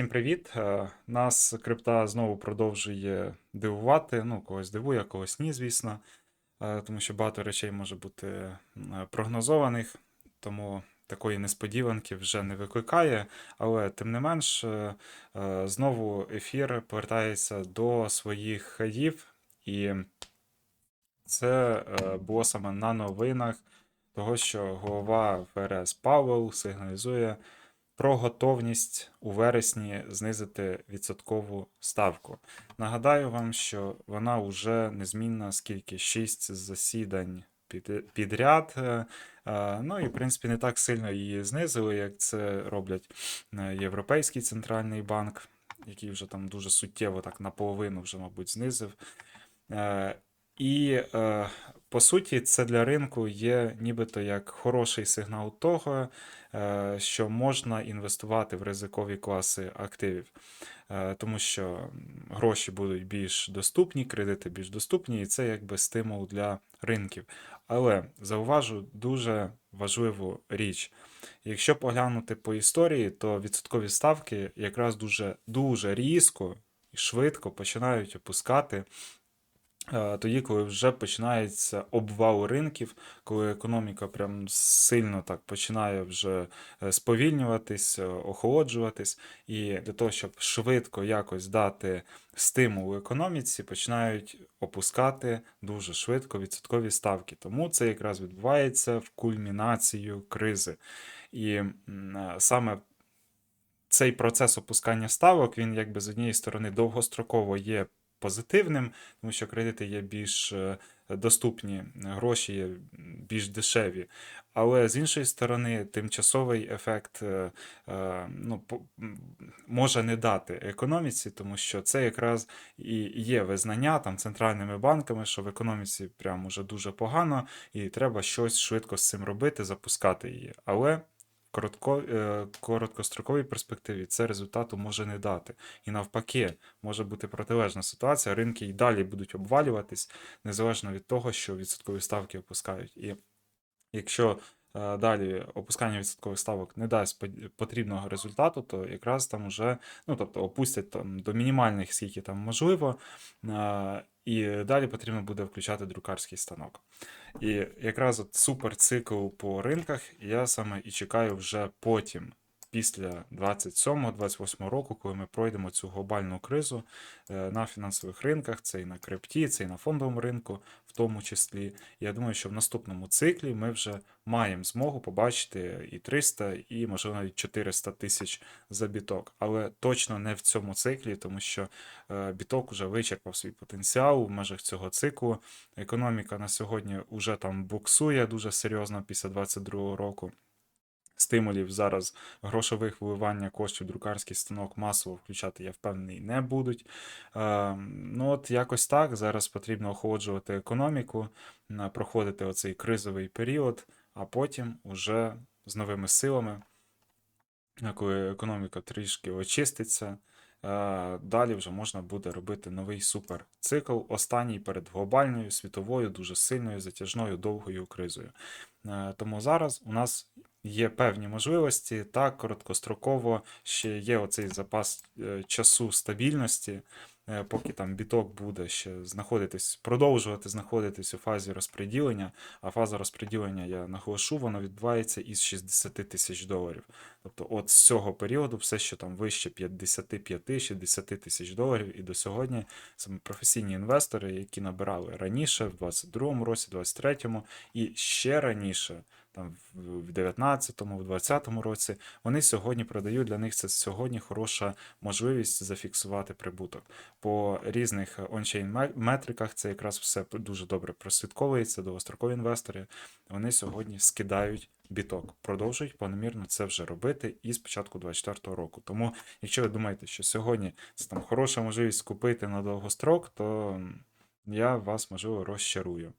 Всім привіт! Е, Нас крипта знову продовжує дивувати. Ну, когось дивує, когось ні, звісно. Е, Тому що багато речей може бути е, прогнозованих, тому такої несподіванки вже не викликає. Але тим не менш, знову ефір повертається до своїх хаїв, і це було саме на новинах того, що голова ФРС Павел сигналізує про готовність у вересні знизити відсоткову ставку. Нагадаю вам, що вона вже незмінна, скільки 6 засідань під, підряд. е, е, Ну і, в принципі, не так сильно її знизили, як це роблять е, Європейський центральний банк, який вже там дуже суттєво так наполовину вже, мабуть, знизив. І е, по суті, це для ринку є нібито як хороший сигнал того, е, що можна інвестувати в ризикові класи активів, Е, тому що гроші будуть більш доступні, кредити більш доступні, і це якби стимул для ринків. Але зауважу дуже важливу річ. Якщо поглянути по історії, то відсоткові ставки якраз дуже, дуже різко і швидко починають опускати тоді, коли вже починається обвал ринків, коли економіка прям сильно так починає вже е, сповільнюватись, е, охолоджуватись, і для того, щоб швидко якось дати стимул економіці, починають опускати дуже швидко відсоткові ставки. Тому це якраз відбувається в кульмінацію кризи. І е, саме цей процес опускання ставок, він якби з однієї сторони довгостроково є позитивним, тому що кредити є більш е, доступні, гроші є більш дешеві. Але з іншої сторони, тимчасовий ефект е, е, ну, може не дати економіці, тому що це якраз і є визнання там центральними банками, що в економіці прям уже дуже погано, і треба щось швидко з цим робити, запускати її. Але коротко, е, короткостроковій перспективі це результату може не дати. І навпаки, може бути протилежна ситуація. Ринки і далі будуть обвалюватись, незалежно від того, що відсоткові ставки опускають. І якщо далі опускання відсоткових ставок не дасть потрібного результату, то якраз там уже, ну тобто опустять там до мінімальних, скільки там можливо, е, і далі потрібно буде включати друкарський станок. І якраз от суперцикл по ринках я саме і чекаю вже потім, після 27-28 року, коли ми пройдемо цю глобальну кризу е, на фінансових ринках, це і на крипті, це і на фондовому ринку, в тому числі. Я думаю, що в наступному циклі ми вже маємо змогу побачити і 300, і можливо навіть 400 тисяч за біток. Але точно не в цьому циклі, тому що е, біток вже вичерпав свій потенціал в межах цього циклу. Економіка на сьогодні вже там буксує дуже серйозно після 2022 року. Стимулів зараз грошових виливання коштів друкарський станок масово включати, я впевнений, не будуть. Е, ну от якось так. Зараз потрібно охолоджувати економіку, проходити оцей кризовий період, а потім уже з новими силами, е, коли економіка трішки очиститься, е, далі вже можна буде робити новий суперцикл, останній перед глобальною, світовою, дуже сильною, затяжною, довгою кризою. Е, Тому зараз у нас є певні можливості, так, короткостроково ще є оцей запас е, часу стабільності, е, поки там біток буде ще знаходитись, продовжувати знаходитись у фазі розподілення, а фаза розподілення, я наголошу, вона відбувається із 60 тисяч доларів. Тобто, от з цього періоду, все, що там вище 55-60 тисяч доларів, і до сьогодні саме професійні інвестори, які набирали раніше, в 22-му році, 23-му, і ще раніше, там в в 19-му, в 20-му році, вони сьогодні продають. Для них це сьогодні хороша можливість зафіксувати прибуток. По різних ончейн метриках це якраз все дуже добре прослідковується. Довгострокові інвестори вони сьогодні скидають біток, продовжують планомірно це вже робити і з початку 24-го року. Тому, якщо ви думаєте, що сьогодні це там хороша можливість купити на довгострок, то я вас можливо розчарую.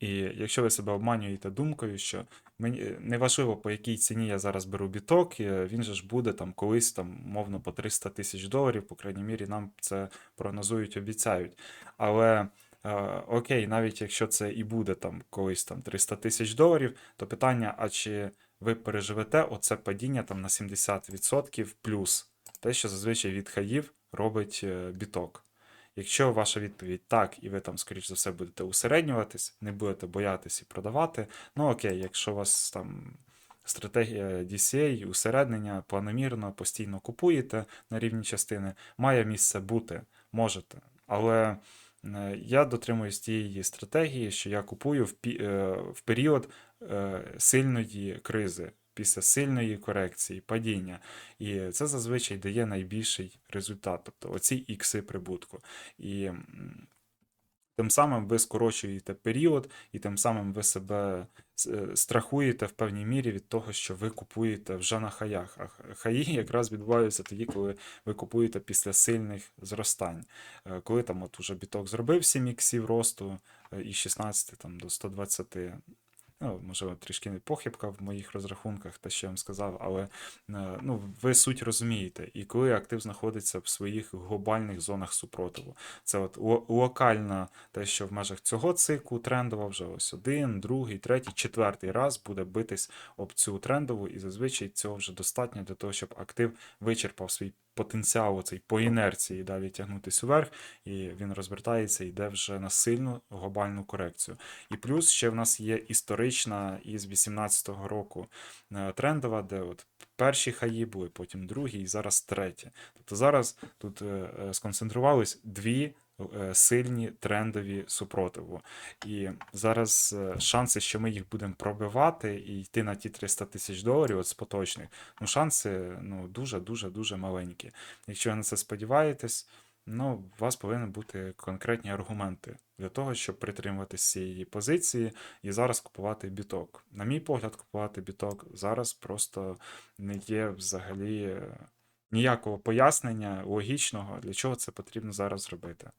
І якщо ви себе обманюєте думкою, що мені е, неважливо, по якій ціні я зараз беру біток, е, він же ж буде там колись там, мовно, по 300 тисяч доларів, по крайній мірі, нам це прогнозують, обіцяють. Але е, окей, навіть якщо це і буде там колись там 300 тисяч доларів, то питання: а чи ви переживете оце падіння там на 70% плюс? те, що зазвичай від хаїв робить е, біток. Якщо ваша відповідь так, і ви там, скоріш за все, будете усереднюватись, не будете боятись і продавати, ну окей, якщо у вас там стратегія DCA, усереднення, планомірно, постійно купуєте на рівні частини, має місце бути, можете. Але е, я дотримуюсь тієї стратегії, що я купую в, е, період е, сильної кризи, після сильної корекції, падіння. І це зазвичай дає найбільший результат, тобто оці ікси прибутку. І тим самим ви скорочуєте період, і тим самим ви себе е, страхуєте в певній мірі від того, що ви купуєте вже на хаях. А хаї якраз відбуваються тоді, коли ви купуєте після сильних зростань. Е, Коли там от уже біток зробив 7 іксів росту е, із 16 там, до 120. Ну, можливо, трішки похибка в моїх розрахунках, те, що я вам сказав, але е, ну, ви суть розумієте. І коли актив знаходиться в своїх глобальних зонах супротиву, це от ло- локально те, що в межах цього циклу трендова вже ось один, другий, третій, четвертий раз буде битись об цю трендову, і зазвичай цього вже достатньо для того, щоб актив вичерпав свій потенціал оцей по інерції далі тягнутися вверх, і він розвертається і йде вже на сильну глобальну корекцію. І плюс ще в нас є історична із 18-го року е, трендова, де от перші хаї були, потім другі, і зараз треті. Тобто зараз тут е, е, сконцентрувались дві. Е, Сильні трендові супротиву. І зараз е, шанси, що ми їх будемо пробивати і йти на ті 300 тисяч доларів от з поточних, ну шанси ну, дуже, дуже, маленькі. Якщо ви на це сподіваєтесь, ну, у вас повинні бути конкретні аргументи для того, щоб притримуватися цієї позиції і зараз купувати біток. На мій погляд, купувати біток зараз просто не є взагалі е, ніякого пояснення логічного, для чого це потрібно зараз зробити.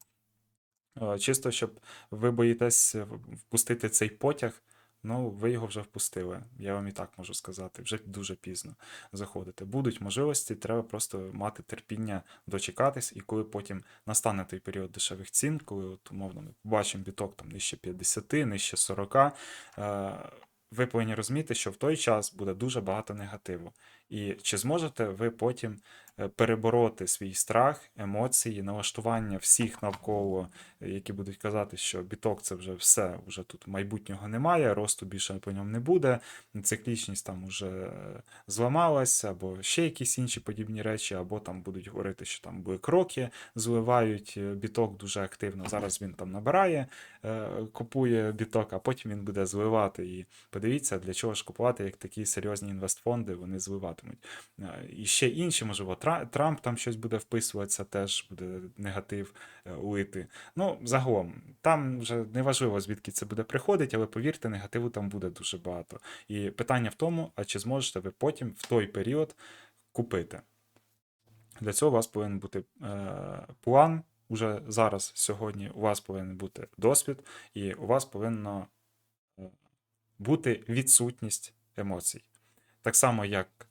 Е, Чисто, щоб ви боїтесь е, впустити цей потяг, ну ви його вже впустили. Я вам і так можу сказати, вже дуже пізно заходити. Будуть можливості, треба просто мати терпіння дочекатись, і коли потім настане той період дешевих цін, коли от, умовно ми побачимо біток там нижче 50, нижче 40, е, ви повинні розуміти, що в той час буде дуже багато негативу. І чи зможете ви потім е, перебороти свій страх, емоції, налаштування всіх навколо, е, які будуть казати, що біток це вже все, вже тут майбутнього немає, росту більше по ньому не буде, циклічність там уже е, зламалась, або ще якісь інші подібні речі, або там будуть говорити, що там були кроки, зливають біток дуже активно. Зараз він там набирає, купує біток, а потім він буде зливати. І подивіться, для чого ж купувати, як такі серйозні інвестфонди вони зливатимуть. Е, І ще інші, можливо, Трамп там щось буде вписуватися, теж буде негатив е, лити. Ну, загалом, там вже неважливо, звідки це буде приходити, але повірте, негативу там буде дуже багато. І питання в тому, а чи зможете ви потім в той період купити. Для цього у вас повинен бути е, план. Уже зараз, сьогодні, у вас повинен бути досвід, і у вас повинна е, бути відсутність емоцій. Так само, як е,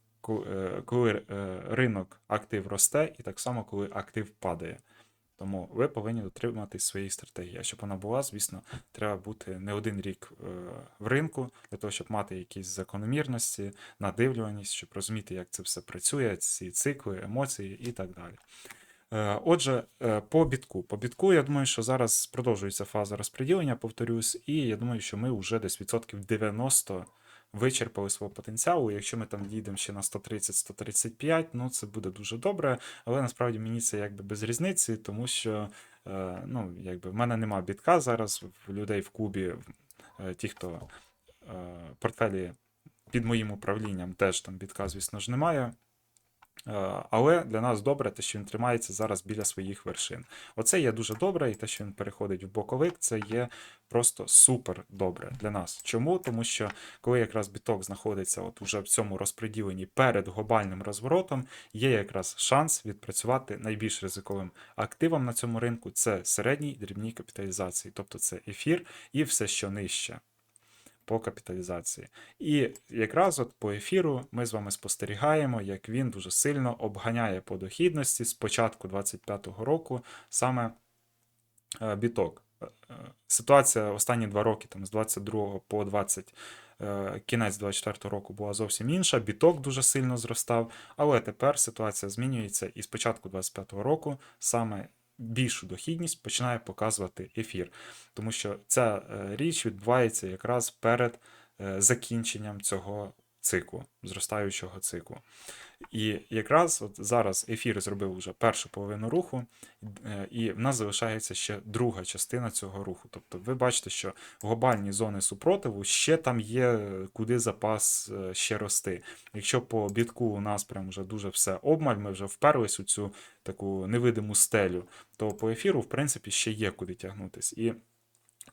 коли е, ринок актив росте, і так само, коли актив падає. Тому ви повинні дотримуватись своєї стратегії. А щоб вона була, звісно, треба бути не один рік е, в ринку для того, щоб мати якісь закономірності, надивлюваність, щоб розуміти, як це все працює, ці цикли, емоції і так далі. Е, Отже, е, по бітку. По бітку, я думаю, що зараз продовжується фаза розподілення, повторюсь, і я думаю, що ми вже десь відсотків 90 вичерпали свого потенціалу. Якщо ми там дійдемо ще на 130-135, ну це буде дуже добре. Але насправді мені це якби без різниці, тому що е, ну, якби в мене нема бітка зараз, в людей в клубі, е, ті, хто е, портфелі під моїм управлінням, теж там бітка, звісно ж, немає. Е, Але для нас добре те, що він тримається зараз біля своїх вершин. Оце є дуже добре, і те, що він переходить в боковик, це є просто супер добре для нас. Чому? Тому що коли якраз біток знаходиться от уже в цьому розподіленні перед глобальним розворотом, є якраз шанс відпрацювати найбільш ризиковим активом на цьому ринку це середній дрібній капіталізації, тобто це ефір і все, що нижче по капіталізації. І якраз от по ефіру ми з вами спостерігаємо, як він дуже сильно обганяє по дохідності з початку 25-го року саме е, біток. е, ситуація останні два роки, там з 22 по 20, е, кінець 24 року була зовсім інша. Біток дуже сильно зростав, але тепер ситуація змінюється, і з початку 25 року саме більшу дохідність починає показувати ефір, тому що ця е, річ відбувається якраз перед е, закінченням цього циклу, зростаючого циклу. І якраз от зараз ефір зробив вже першу половину руху, е, і в нас залишається ще друга частина цього руху. Тобто ви бачите, що глобальні зони супротиву ще там є, е, куди запас е, ще рости. Якщо по бітку у нас прям вже дуже все обмаль, ми вже вперлись у цю таку невидиму стелю, то по ефіру, в принципі, ще є куди тягнутись. І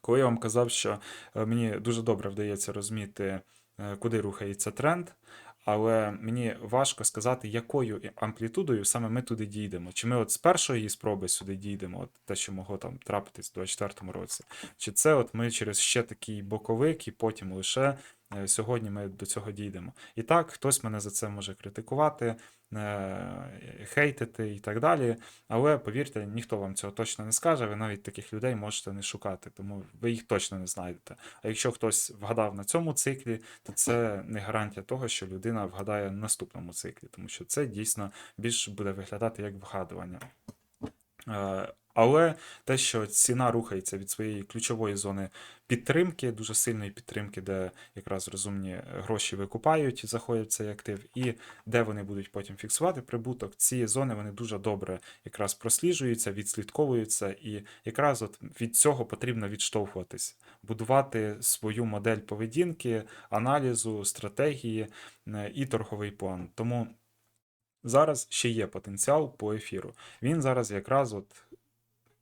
коли я вам казав, що мені дуже добре вдається розуміти, куди рухається тренд, але мені важко сказати, якою амплітудою саме ми туди дійдемо. Чи ми от з першої спроби сюди дійдемо, от те, що могло там трапитись у 2024 році, чи це от ми через ще такий боковик, і потім лише е, сьогодні ми до цього дійдемо. І так, хтось мене за це може критикувати, е, хейтити і так далі. Але повірте, ніхто вам цього точно не скаже. Ви навіть таких людей можете не шукати, тому ви їх точно не знайдете. А якщо хтось вгадав на цьому циклі, то це не гарантія того, що людина вгадає на наступному циклі, тому що це дійсно більше буде виглядати як вгадування. Але те, що ціна рухається від своєї ключової зони підтримки, дуже сильної підтримки, де якраз розумні гроші викупають заходять в цей актив, і де вони будуть потім фіксувати прибуток, ці зони вони дуже добре якраз просліджуються, відслідковуються, і якраз от від цього потрібно відштовхуватись, будувати свою модель поведінки, аналізу, стратегії е, і торговий план. Тому зараз ще є потенціал по ефіру. Він зараз якраз от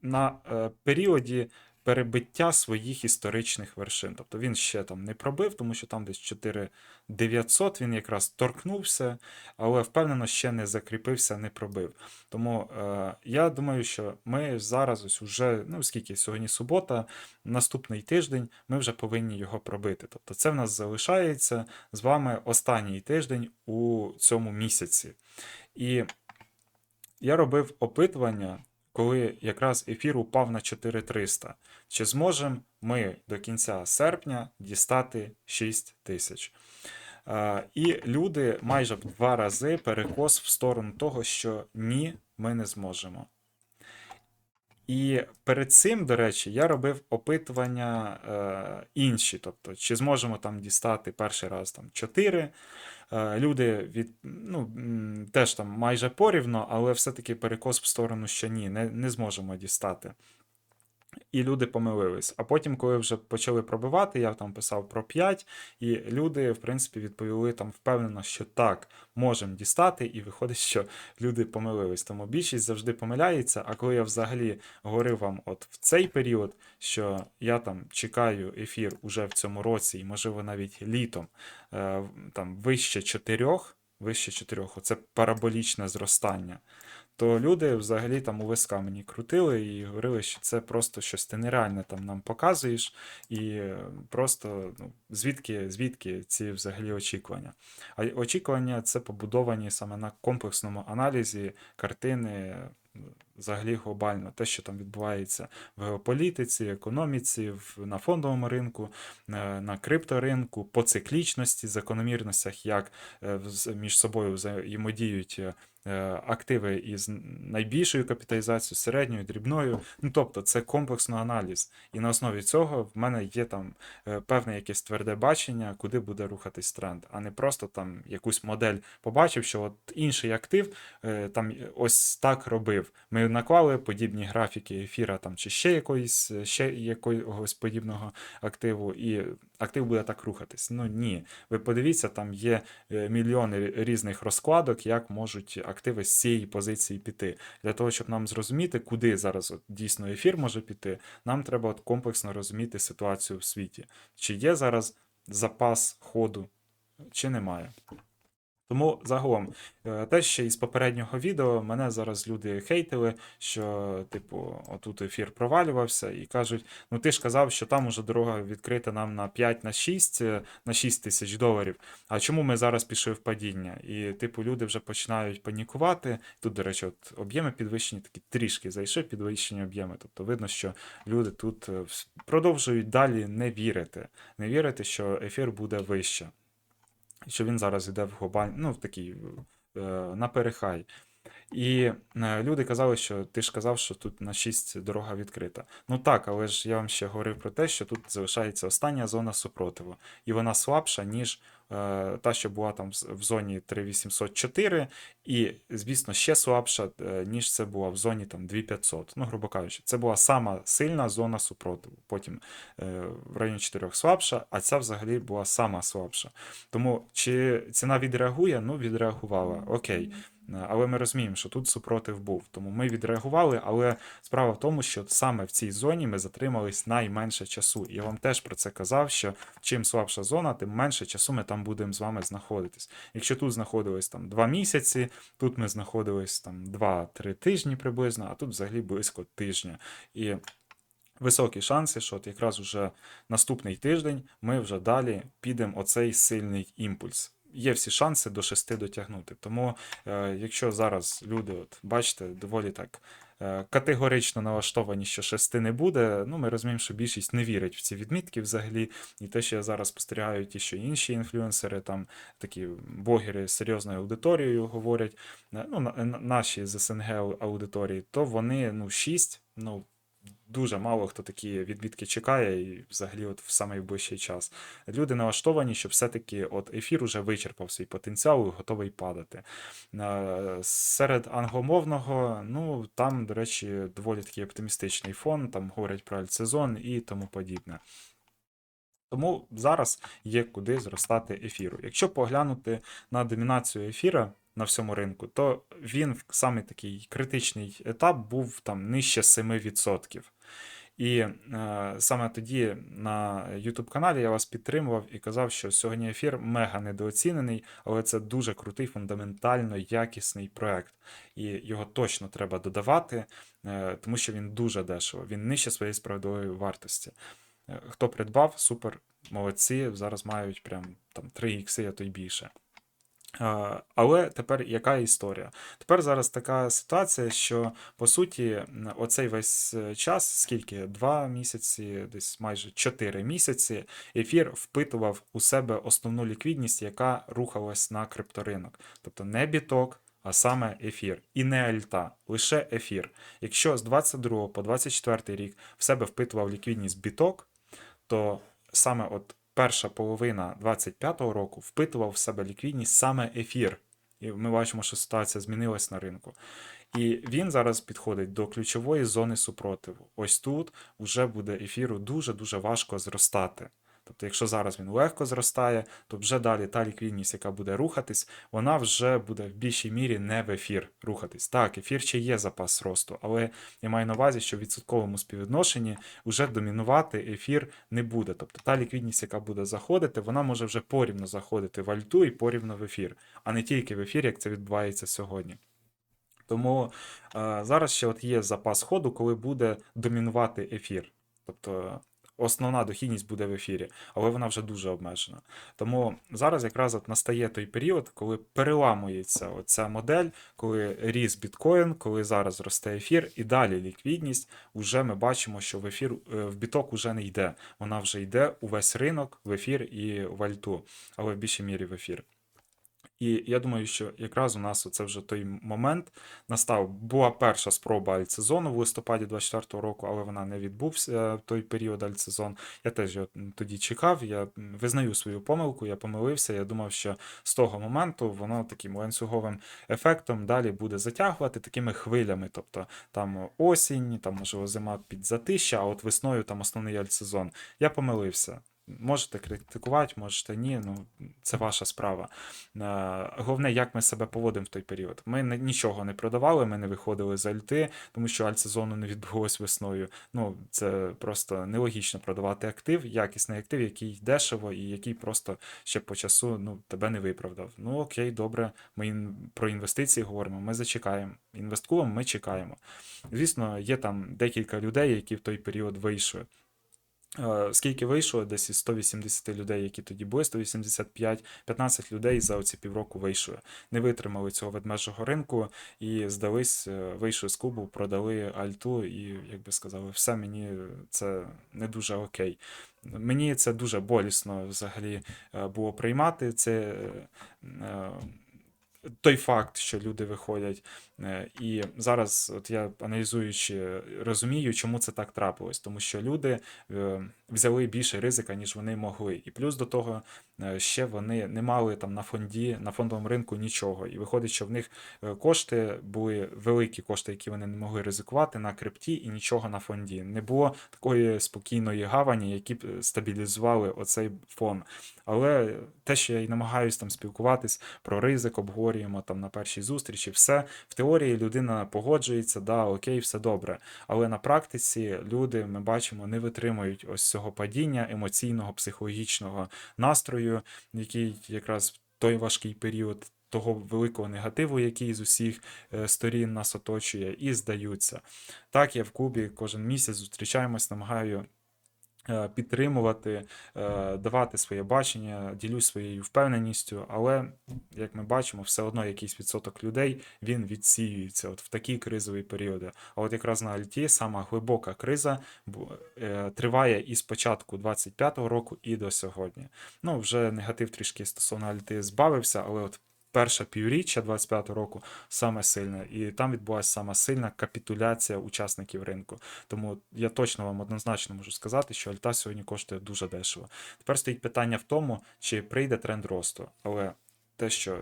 на е, періоді перебиття своїх історичних вершин. Тобто він ще там не пробив, тому що там десь 4900 він якраз торкнувся, але впевнено ще не закріпився, не пробив. Тому е, я думаю, що ми зараз ось уже, ну скільки сьогодні субота, наступний тиждень ми вже повинні його пробити. Тобто це в нас залишається з вами останній тиждень у цьому місяці. І я робив опитування, коли якраз ефір упав на 4300. Чи зможемо ми до кінця серпня дістати 6 тисяч? Е, І люди майже в два рази перекос в сторону того, що ні, ми не зможемо. І перед цим, до речі, я робив опитування е, інші, тобто, чи зможемо там дістати перший раз там 4. Е, люди від, ну, теж там майже порівно, але все-таки перекос в сторону, що ні, не, не зможемо дістати. І люди помилились. А потім, коли вже почали пробивати, я там писав про 5, і люди, в принципі, відповіли там впевнено, що так, можемо дістати, і виходить, що люди помилились. Тому більшість завжди помиляється. А коли я взагалі говорив вам, от в цей період, що я там чекаю ефір уже в цьому році, і можливо навіть літом, е, там вище 4, вище 4, оце параболічне зростання то люди взагалі там у виска мені крутили і говорили, що це просто щось ти нереальне там нам показуєш, і е, просто ну, звідки, звідки ці взагалі очікування. А очікування це побудовані саме на комплексному аналізі картини. Взагалі глобально, те, що там відбувається в геополітиці, економіці, в, на фондовому ринку, е, на крипторинку, по циклічності, закономірностях, як е, між собою взаємодіють активи із найбільшою капіталізацією, середньою, дрібною. Ну тобто це комплексний аналіз. І на основі цього в мене є там е, певне якесь тверде бачення, куди буде рухатись тренд, а не просто там якусь модель побачив, що от інший актив е, там ось так робив. Ми наклали подібні графіки ефіра там чи ще якоїсь ще якогось подібного активу, і актив буде так рухатись. Ну ні. Ви подивіться, там є е, мільйони різних розкладок, як можуть активи з цієї позиції піти. Для того, щоб нам зрозуміти, куди зараз от дійсно ефір може піти, нам треба от комплексно розуміти ситуацію в світі. Чи є зараз запас ходу, чи немає. Тому загалом, е, те ще із попереднього відео мене зараз люди хейтили, що, типу, отут ефір провалювався, і кажуть: ну ти ж казав, що там уже дорога відкрита нам на 5 на 6, е, на 6 тисяч доларів. А чому ми зараз пішли в падіння? І, типу, люди вже починають панікувати. Тут, до речі, от об'єми підвищені, такі трішки зайшли підвищені об'єми. Тобто видно, що люди тут е, продовжують далі не вірити, не вірити, що ефір буде вище що він зараз йде в глобальний, ну, в такий е, на перехай. І е, люди казали, що ти ж казав, що тут на 6 дорога відкрита. Ну так, але ж я вам ще говорив про те, що тут залишається остання зона супротиву, і вона слабша, ніж та, що була там в зоні 3804, і, звісно, ще слабша, е, ніж це була в зоні там 2500. Ну, грубо кажучи, це була сама сильна зона супротиву. Потім е, в районі 4 слабша, а ця взагалі була сама слабша. Тому чи ціна відреагує? Ну, відреагувала. Окей. Е, Але ми розуміємо, що тут супротив був. Тому ми відреагували, але справа в тому, що саме в цій зоні ми затримались найменше часу. Я вам теж про це казав, що чим слабша зона, тим менше часу ми там будемо з вами знаходитись. Якщо тут знаходились там 2 місяці, тут ми знаходились там 2-3 тижні приблизно, а тут взагалі близько тижня. І високі шанси, що от якраз уже наступний тиждень ми вже далі підемо оцей сильний імпульс. Є всі шанси до 6 дотягнути. Тому, е, якщо зараз люди, от бачите, доволі так категорично налаштовані, що шести не буде, ну ми розуміємо, що більшість не вірить в ці відмітки взагалі. І те, що я зараз спостерігаю, ті, що інші інфлюенсери, там такі блогери з серйозною аудиторією говорять, е, ну, на- на- наші з СНГ аудиторії, то вони ну 6, ну. Дуже мало хто такі відмітки чекає, і взагалі, от в самий ближчий час. Люди налаштовані, що все-таки от ефір уже вичерпав свій потенціал і готовий падати. Е, Серед англомовного, ну там, до речі, доволі такий оптимістичний фон, там говорять про альтсезон і тому подібне. Тому зараз є куди зростати ефіру. Якщо поглянути на домінацію ефіра на всьому ринку, то він в саме такий критичний етап був там нижче 7%. І е, саме тоді на YouTube каналі я вас підтримував і казав, що сьогодні ефір мега недооцінений, але це дуже крутий, фундаментально якісний проект. І його точно треба додавати, е, тому що він дуже дешево, він нижче своєї справедливої вартості. Е, Хто придбав, супер, молодці, зараз мають прям там 3 ікси, а то й більше. Але тепер яка історія? Тепер зараз така ситуація, що по суті, оцей весь е, час, скільки? Два місяці, десь майже 4 місяці, ефір впитував у себе основну ліквідність, яка рухалась на крипторинок. Тобто не біток, а саме ефір. І не альта, лише ефір. Якщо з 22 по 24 рік в себе впитував ліквідність біток, то саме от перша половина 25-го року впитував в себе ліквідність саме ефір. І ми бачимо, що ситуація змінилась на ринку. І він зараз підходить до ключової зони супротиву. Ось тут вже буде ефіру дуже-дуже важко зростати. Тобто, якщо зараз він легко зростає, то вже далі та ліквідність, яка буде рухатись, вона вже буде в більшій мірі не в ефір рухатись. Так, ефір ще є запас росту, але я маю на увазі, що в відсотковому співвідношенні вже домінувати ефір не буде. Тобто та ліквідність, яка буде заходити, вона може вже порівно заходити в альту і порівно в ефір, а не тільки в ефір, як це відбувається сьогодні. Тому е, зараз ще от є запас ходу, коли буде домінувати ефір. Тобто основна дохідність буде в ефірі, але вона вже дуже обмежена. Тому зараз якраз от настає той період, коли переламується оця модель, коли ріс біткоін, коли зараз росте ефір, і далі ліквідність. Уже ми бачимо, що в ефір е, в біток уже не йде. Вона вже йде у весь ринок, в ефір і в альту, але в більшій мірі в ефір. І я думаю, що якраз у нас це вже той момент настав. Була перша спроба альтсезону в листопаді 24-го року, але вона не відбувся в той період альтсезон. Я теж його тоді чекав. Я визнаю свою помилку, я помилився. Я думав, що з того моменту воно таким ланцюговим ефектом далі буде затягувати такими хвилями. Тобто там осінь, там можливо зима під затища, а от весною там основний альтсезон. Я помилився. Можете критикувати, можете ні, ну це ваша справа. Е, Головне, як ми себе поводимо в той період. Ми нічого не продавали, ми не виходили з альти, тому що альт-сезону не відбулось весною. Ну, це просто нелогічно продавати актив, якісний актив, який дешево і який просто ще по часу ну, тебе не виправдав. Ну окей, добре, ми про інвестиції говоримо, ми зачекаємо. Інвесткуємо, ми чекаємо. Звісно, є там декілька людей, які в той період вийшли. Е, Скільки вийшло? Десь із 180 людей, які тоді були, 185, 15 людей за оці півроку вийшли. Не витримали цього ведмежого ринку і здались, е, вийшли з клубу, продали альту, і, як би сказали, все мені це не дуже окей. Мені це дуже болісно взагалі е, було приймати це. Той факт, що люди виходять, Е, і зараз, от я аналізуючи, розумію, чому це так трапилось, тому що люди е, взяли більше ризика, ніж вони могли. І плюс до того, ще вони не мали там на фонді, на фондовому ринку нічого. І виходить, що в них е, кошти були великі кошти, які вони не могли ризикувати на крипті, і нічого на фонді. Не було такої спокійної гавані, які б стабілізували оцей фон. Але те, що я і намагаюся там спілкуватись про ризик, обговорюємо там на першій зустрічі, все в теорії людина погоджується, да, окей, все добре. Але на практиці люди, ми бачимо, не витримують ось цього падіння емоційного, психологічного настрою, який якраз той важкий період. Того великого негативу, який з усіх е, сторін нас оточує, і здаються. Так, я в Кубі кожен місяць зустрічаємось, намагаю підтримувати, е, давати своє бачення, ділюсь своєю впевненістю, але, як ми бачимо, все одно якийсь відсоток людей він відсіюється от в такі кризові періоди. А от якраз на Альті сама глибока криза е, триває із початку 25-го року і до сьогодні. Ну, вже негатив трішки стосовно Альти збавився, але от перша півріччя 25-го року саме сильне, і там відбулася сама сильна капітуляція учасників ринку. Тому я точно вам однозначно можу сказати, що Альта сьогодні коштує дуже дешево. Тепер стоїть питання в тому, чи прийде тренд росту. Але те, що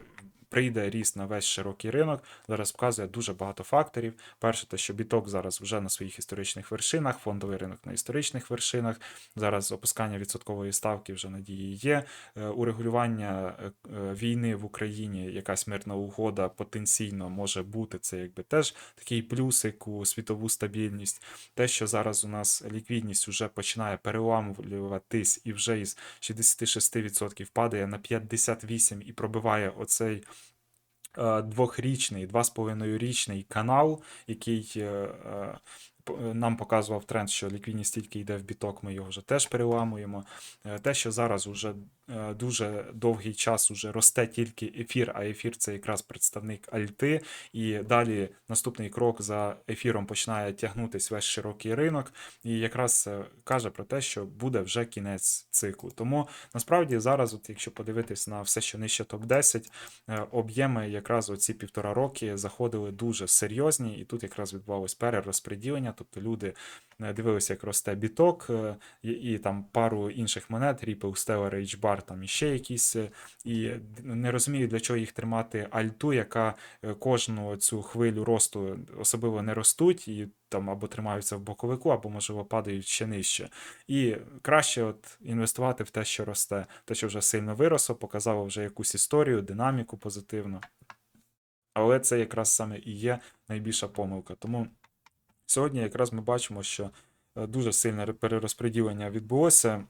прийде ріст на весь широкий ринок, зараз вказує дуже багато факторів. Перше, те, що біток зараз вже на своїх історичних вершинах, фондовий ринок на історичних вершинах. Зараз опускання відсоткової ставки вже надії є. Е, Урегулювання е, е, війни в Україні, якась мирна угода потенційно може бути. Це якби теж такий плюсик у світову стабільність. Те, що зараз у нас ліквідність вже починає переламуватись і вже із 66% падає на 58% і пробиває оцей двохрічний, два з половиною річний канал, який е, е, е, нам показував тренд, що ліквідність тільки йде в біток, ми його вже теж переламуємо. Е, Те, що зараз уже е, дуже довгий час уже росте тільки ефір, а ефір це якраз представник альти, і далі наступний крок за ефіром починає тягнутись весь широкий ринок, і якраз каже про те, що буде вже кінець циклу. Тому насправді зараз, от якщо подивитись на все, що нижче топ-10, е, об'єми якраз оці півтора роки заходили дуже серйозні, і тут якраз відбувалось перерозподілення, тобто люди е, дивилися, як росте біток, е, і, і там пару інших монет, Ripple, Stellar, H-Bar, там іще якісь, е, і не розумію, для чого їх тримати альту, яка е, кожну цю хвилю росту особливо не ростуть, і там або тримаються в боковику, або, можливо, падають ще нижче. І краще от інвестувати в те, що росте, те, що вже сильно виросло, показало вже якусь історію, динаміку позитивну. Але це якраз саме і є найбільша помилка. Тому сьогодні якраз ми бачимо, що е, дуже сильне ре- перерозподілення відбулося.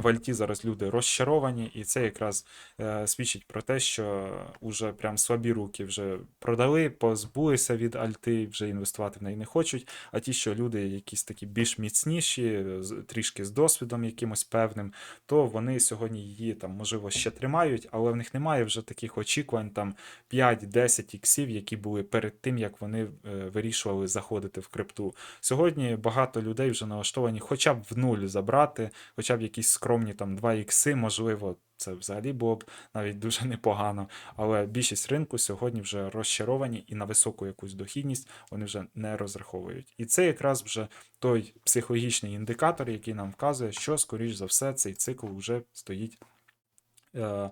В Альті зараз люди розчаровані, і це якраз е, свідчить про те, що уже прям слабі руки вже продали, позбулися від Альти, вже інвестувати в неї не хочуть. А ті, що люди якісь такі більш міцніші, трішки з досвідом якимось певним, то вони сьогодні її там, можливо, ще тримають, але в них немає вже таких очікувань там 5-10 іксів, які були перед тим, як вони е, вирішували заходити в крипту. Сьогодні багато людей вже налаштовані хоча б в нуль забрати, хоча б якісь скромні там 2 ікси, можливо. Це взагалі було б навіть дуже непогано. Але більшість ринку сьогодні вже розчаровані і на високу якусь дохідність вони вже не розраховують. І це якраз вже той психологічний індикатор, який нам вказує, що, скоріш за все, цей цикл вже стоїть е,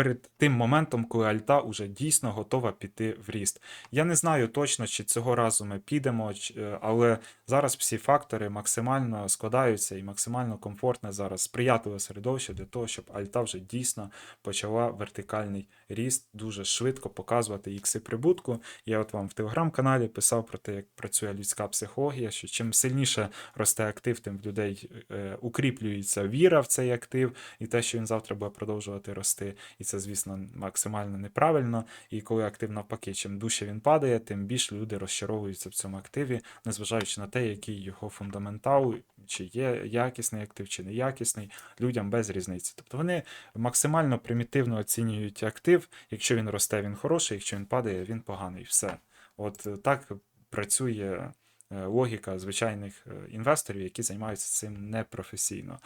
перед тим моментом, коли альта вже дійсно готова піти в ріст. Я не знаю точно, чи цього разу ми підемо, е, але зараз всі фактори максимально складаються і максимально комфортне зараз сприятливе середовище для того, щоб альта вже дійсно почала вертикальний ріст дуже швидко показувати ікси прибутку. Я от вам в телеграм-каналі писав про те, як працює людська психологія, що чим сильніше росте актив, тим в людей е, укріплюється віра в цей актив і те, що він завтра буде продовжувати рости. І це, звісно, максимально неправильно. І коли актив навпаки, чим дужче він падає, тим більше люди розчаровуються в цьому активі, незважаючи на те, який його фундаментал, чи є якісний актив, чи неякісний, людям без різниці. Тобто вони максимально примітивно оцінюють актив. Якщо він росте, він хороший, якщо він падає, він поганий. Все. От е, так працює е, логіка звичайних е, інвесторів, які займаються цим непрофесійно.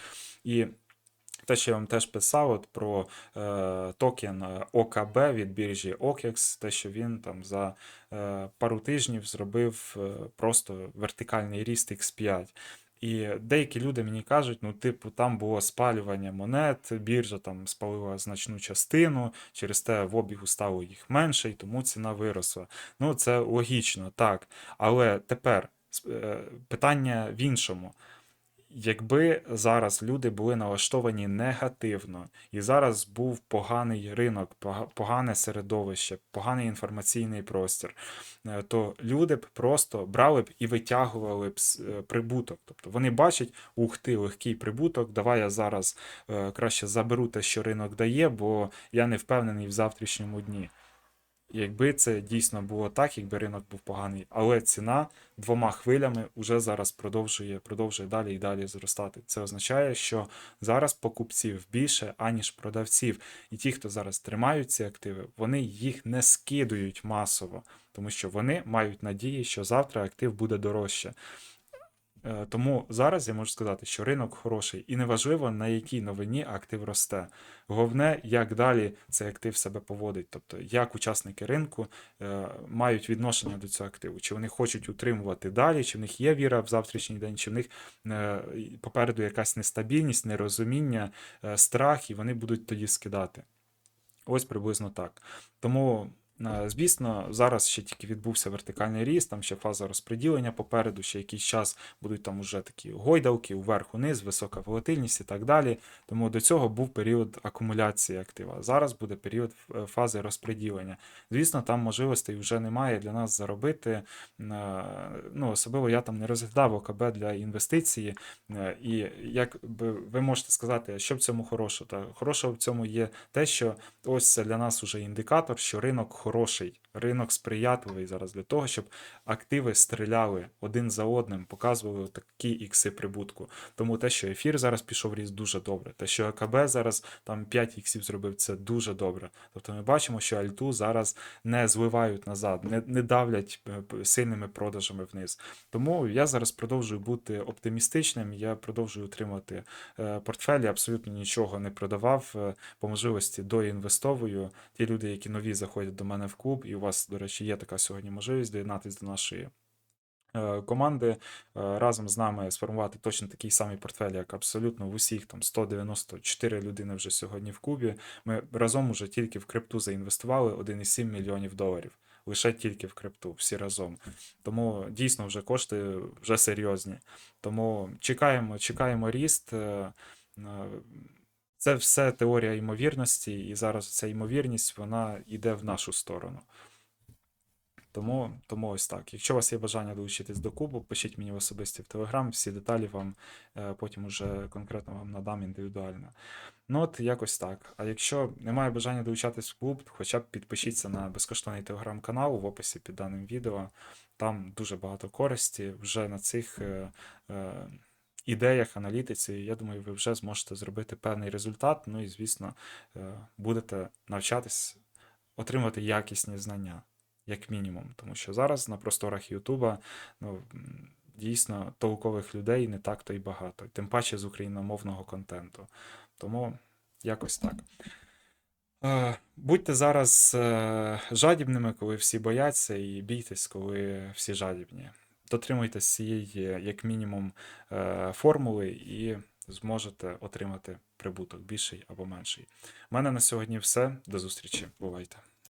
І те, що я вам теж писав от про е, токен е, ОКБ від біржі OKEX, те, що він там за е, пару тижнів зробив е, просто вертикальний ріст X5. І деякі люди мені кажуть, ну, типу, там було спалювання монет, біржа там спалила значну частину, через те в обігу стало їх менше, і тому ціна виросла. Ну, це логічно, так. Але тепер е, питання в іншому. Якби зараз люди були налаштовані негативно, і зараз був поганий ринок, пога- погане середовище, поганий інформаційний простір, е, то люди б просто брали б і витягували б е, прибуток. Тобто вони бачать, ух ти, легкий прибуток, давай я зараз е, краще заберу те, що ринок дає, бо я не впевнений в завтрашньому дні. Якби це дійсно було так, якби ринок був поганий, але ціна двома хвилями вже зараз продовжує, продовжує далі і далі зростати. Це означає, що зараз покупців більше, аніж продавців. І ті, хто зараз тримають ці активи, вони їх не скидують масово, тому що вони мають надії, що завтра актив буде дорожче. Е, Тому зараз я можу сказати, що ринок хороший, і неважливо на якій новині актив росте. Головне, як далі цей актив себе поводить, тобто як учасники ринку е, мають відношення до цього активу, чи вони хочуть утримувати далі, чи в них є віра в завтрашній день, чи в них е, попереду якась нестабільність, нерозуміння, страх, і вони будуть тоді скидати. Ось приблизно так. Тому, звісно, зараз ще тільки відбувся вертикальний ріст, там ще фаза розподілення попереду, ще якийсь час будуть там уже такі гойдалки, вверх-униз, висока волатильність і так далі. Тому до цього був період акумуляції актива. Зараз буде період е, фази розподілення. Звісно, там можливостей вже немає для нас заробити. Е, Ну, особливо я там не розглядав ОКБ для інвестиції. Е, І як ви можете сказати, що в цьому хорошого? Та хорошого в цьому є те, що ось це для нас уже індикатор, що ринок хороший, ринок сприятливий зараз для того, щоб активи стріляли один за одним, показували такі ікси прибутку. Тому те, що ефір зараз пішов в ріст, дуже добре. Те, що АКБ зараз там 5 іксів зробив, це дуже добре. Тобто ми бачимо, що Альту зараз не зливають назад, не, не давлять е, сильними продажами вниз. Тому я зараз продовжую бути оптимістичним. Я продовжую утримувати е, портфелі, абсолютно нічого не продавав. е, По можливості доінвестовую. Ті люди, які нові заходять до мене в клуб, і у вас, до речі, є така сьогодні можливість доєднатися до нашої. е, Команди е, разом з нами сформувати точно такий самий портфель, як абсолютно в усіх там 194 людини вже сьогодні в клубі. Ми разом уже тільки в крипту заінвестували 1,7 мільйонів доларів. Лише тільки в крипту, всі разом. Тому дійсно вже кошти вже серйозні. Тому чекаємо, чекаємо ріст. Це все теорія ймовірності, і зараз ця ймовірність вона йде в нашу сторону. Тому, тому ось так. Якщо у вас є бажання долучитись до клубу, пишіть мені в особисті в Телеграм, всі деталі вам е, потім уже конкретно вам надам індивідуально. Ну от якось так. А якщо немає бажання долучатись в клуб, хоча б підпишіться на безкоштовний телеграм-канал в описі під даним відео. Там дуже багато користі вже на цих е, е, ідеях, аналітиці. Я думаю, ви вже зможете зробити певний результат. Ну і, звісно, е, будете навчатись отримувати якісні знання, як мінімум. Тому що зараз на просторах Ютуба ну, дійсно толкових людей не так то й багато, тим паче з україномовного контенту. Тому якось так. Е, Будьте зараз е, жадібними, коли всі бояться, і бійтесь, коли всі жадібні. Дотримуйтесь цієї, як мінімум, е, формули і зможете отримати прибуток, більший або менший. У мене на сьогодні все. До зустрічі. Бувайте.